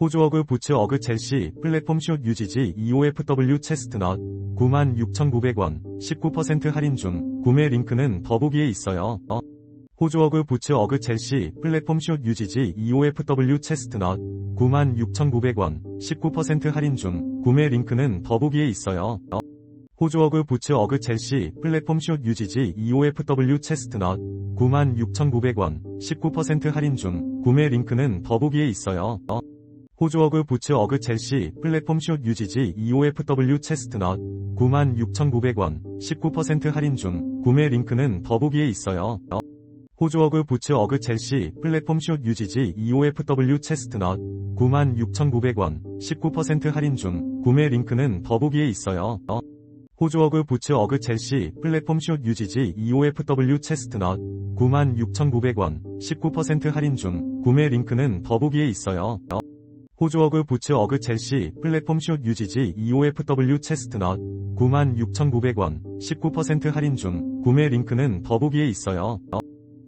호주어그 부츠 어그 첼시 플랫폼 숏 UGG EOFW 체스트넛 96,900원 19% 할인 중 구매 링크는 더보기에 있어요. 어. 호주어그 부츠 어그 첼시 플랫폼 숏 UGG EOFW 체스트넛 96,900원 19% 할인 중 구매 링크는 더보기에 있어요. 어. 호주어그 부츠 어그 첼시 플랫폼 숏 UGG EOFW 체스트넛 96,900원 19% 할인 중 구매 링크는 더보기에 있어요. 어. 호주 어그 부츠 어그 첼시 플랫폼 숏 UGG EOFW 체스트넛 96,900원 19% 할인 중 구매 링크는 더보기에 있어요. 어. 호주 어그 부츠 어그 첼시 플랫폼 숏 UGG EOFW 체스트넛 96,900원 19% 할인 중 구매 링크는 더보기에 있어요. 어. 호주 어그 부츠 어그 첼시 플랫폼 숏 UGG EOFW 체스트넛 96,900원 19% 할인 중 구매 링크는 더보기에 있어요. 어. 호주 어그 부츠 어그 첼시 플랫폼 숏 UGG EOFW 체스트넛 96,900원 19% 할인 중 구매 링크는 더보기에 있어요. 어.